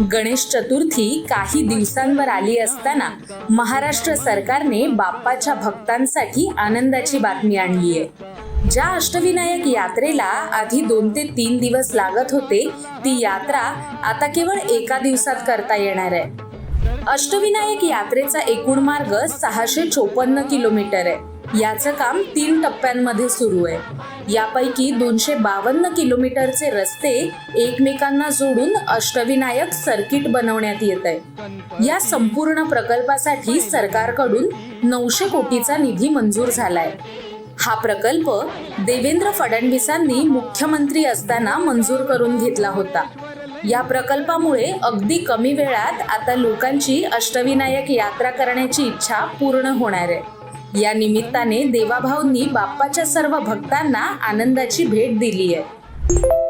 गणेश चतुर्थी काही दिवसांवर आली असताना महाराष्ट्र सरकारने बाप्पाच्या भक्तांसाठी आनंदाची बातमी आणली आहे. ज्या अष्टविनायक यात्रेला आधी दोन ते तीन दिवस लागत होते ती यात्रा आता केवळ एका दिवसात करता येणार आहे. अष्टविनायक यात्रेचा एकूण मार्ग सहाशे चोपन्न किलोमीटर आहे. याचं काम तीन टप्प्यांमध्ये सुरू आहे. यापैकी दोनशे बावन्न किलोमीटरचे रस्ते एकमेकांना जोडून अष्टविनायक सर्किट बनवण्यात येत आहे. या संपूर्ण प्रकल्पासाठी सरकारकडून नऊशे कोटीचा निधी मंजूर झालाय. हा प्रकल्प देवेंद्र फडणवीसांनी मुख्यमंत्री असताना मंजूर करून घेतला होता. या प्रकल्पामुळे अगदी कमी वेळात आता लोकांची अष्टविनायक यात्रा करण्याची इच्छा पूर्ण होणार आहे. या निमित्ताने देवाभाऊंनी बाप्पाच्या सर्व भक्तांना आनंदाची भेट दिली आहे